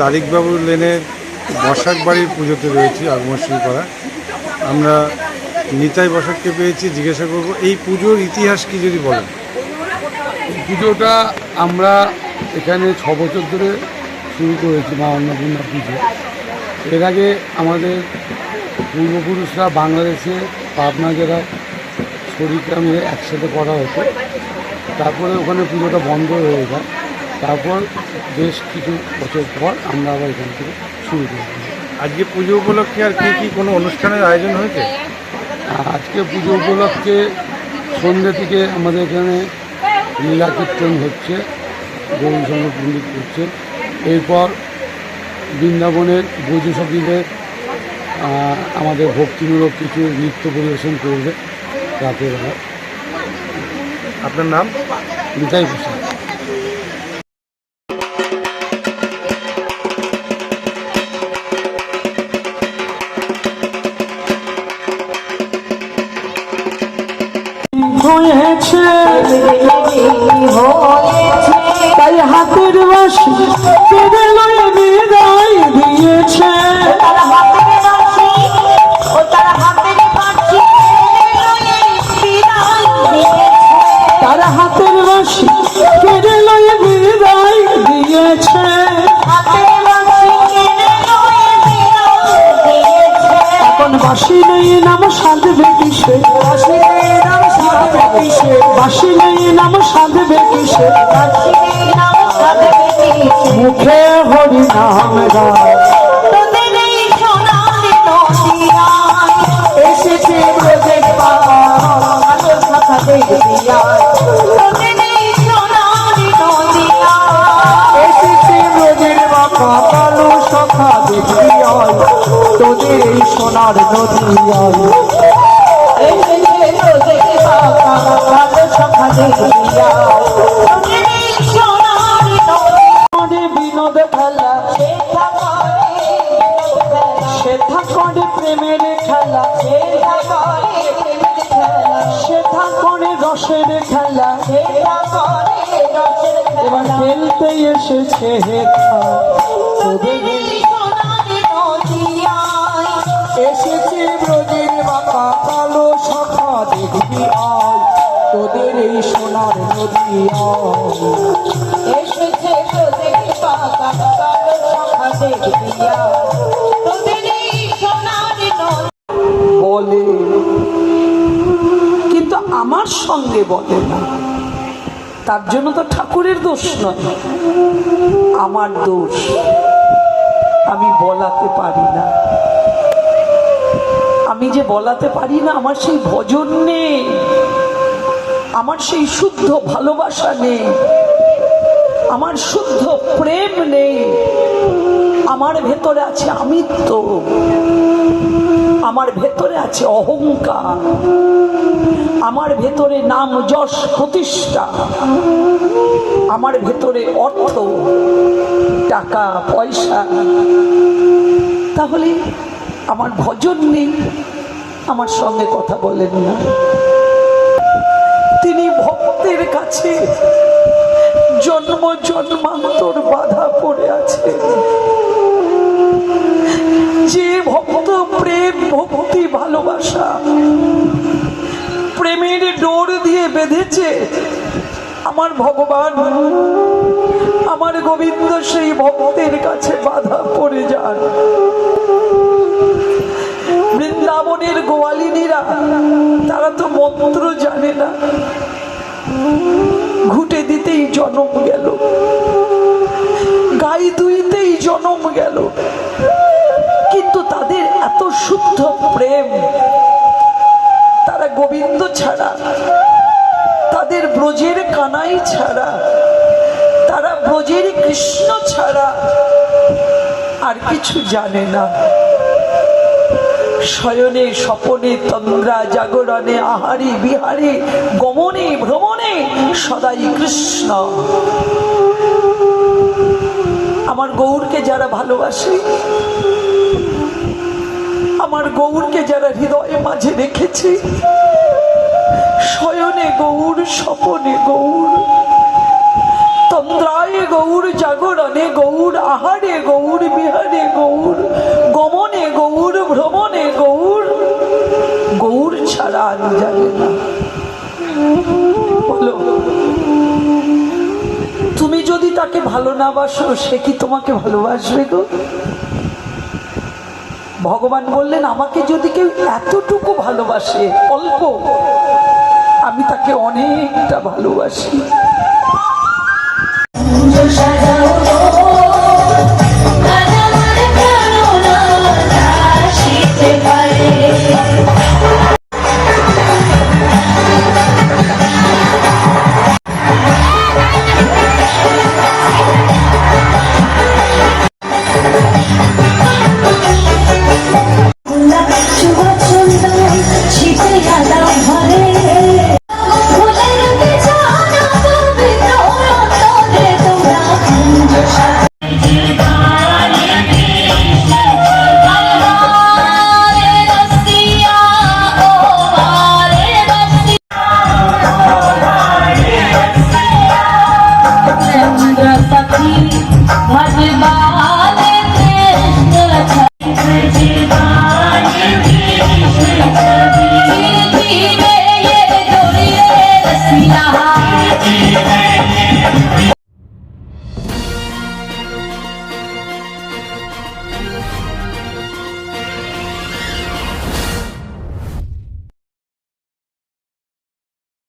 দারিকবাবুর লেনের বসাক বাড়ির পুজোতে রয়েছি করা। আমরা নিতাই বসাককে পেয়েছি, জিজ্ঞাসা করব, এই পুজোর ইতিহাস কি যদি বলেন? পুজোটা আমরা এখানে ছ বছর ধরে শুরু করেছি, মা অন্নপূর্ণা পুজো। এর আগে আমাদের পূর্বপুরুষরা বাংলাদেশে পাবনা জেলায় শরীরগ্রামে একসাথে করা হতো। তারপরে ওখানে পুজোটা বন্ধ হয়ে যায়। তারপর বেশ কিছু বছর পর আমরা আবার এখান থেকে শুরু করি আজকে পুজো উপলক্ষে আর কি কি কোনো অনুষ্ঠানের আয়োজন হয়েছে? আজকে পুজো উপলক্ষে সন্ধ্যে থেকে আমাদের এখানে লীলা কীর্তন হচ্ছে গৌরীশঙ্কর পণ্ডিত করছে। এরপর বৃন্দাবনের বৈদ্য সঙ্গীদের আমাদের ভক্তিমূলক কিছু নৃত্য পরিবেশন করবে রাতের বেলা। আপনার নাম? নিতাই প্রসাদ। হয়েছে। তাই হাতের বাসি বিদায় দিয়েছে। তার হাতের বাসি কেড়ে লয়ে বিদায় দিয়েছে। এখন বাসি নেই, নাম সাধবে কিসে? বাসি নেই নাম সাধবে কিসে? মুখে হরি নাম এসেছে ব্রজের এসেছে ব্রজের বাঁকা কালো সখা বিনোদ খেলা সেথা করে প্রেমের খেলা সেথা করে রসের খেলা এবার খেলতে এসেছে বলে। কিন্তু আমার সঙ্গে বলে না। তার জন্য তো ঠাকুরের দোষ নয়। আমার দোষ আমি বলাতে পারি না। আমি যে বলাতে পারি না আমার সেই ভজন নেই। আমার সেই শুদ্ধ ভালোবাসা নেই। আমার শুদ্ধ প্রেম নেই। আমার ভেতরে আছে আমিত্ব। আমার ভেতরে আছে অহংকার। আমার ভেতরে নাম যশ প্রতিষ্ঠা। আমার ভেতরে অর্থ, টাকা, পয়সা। তাহলে আমার ভজন নেই। আমার সঙ্গে কথা বলেন না। তিনি ভক্তের কাছে জন্ম জন্মান্তর বাধা পড়ে আছে। যে ভক্ত প্রেম, ভক্তি, ভালোবাসা, প্রেমের ডোর দিয়ে বেঁধেছে, আমার ভগবান, আমার গোবিন্দ সেই ভক্তের কাছে বাধা পড়ে যান। বৃন্দাবনের গোয়ালিনীরা, তারা তো মন্ত্র জানে না। ঘুটে দিতেই জনম গেল। গাই দুইতেই জনম গেল। কিন্তু তাদের এত শুদ্ধ প্রেম, তারা গোবিন্দ ছাড়া, তাদের ব্রজের কানাই ছাড়া, তারা ব্রজের কৃষ্ণ ছাড়া আর কিছু জানে না। শয়নে, স্বপনে, তন্দ্রা, জাগরণে, আহারি, বিহারি, গমনে, ভ্রমণে, সদাই কৃষ্ণ। আমার গৌরকে যারা ভালোবাসে, আমার গৌরকে যারা হৃদয়ে মাঝে রেখেছে, শয়নে গৌর, স্বপনে গৌর, তন্দ্রায় গৌর, জাগরণে গৌর, আহারে গৌর আর জানে না। বলো, তুমি যদি তাকে ভালো না বাসো, সে কি তোমাকে ভালোবাসবে গো? ভগবান বললেন, আমাকে যদি কেউ এতটুকু ভালোবাসে, অল্প, আমি তাকে অনেকটা ভালোবাসি।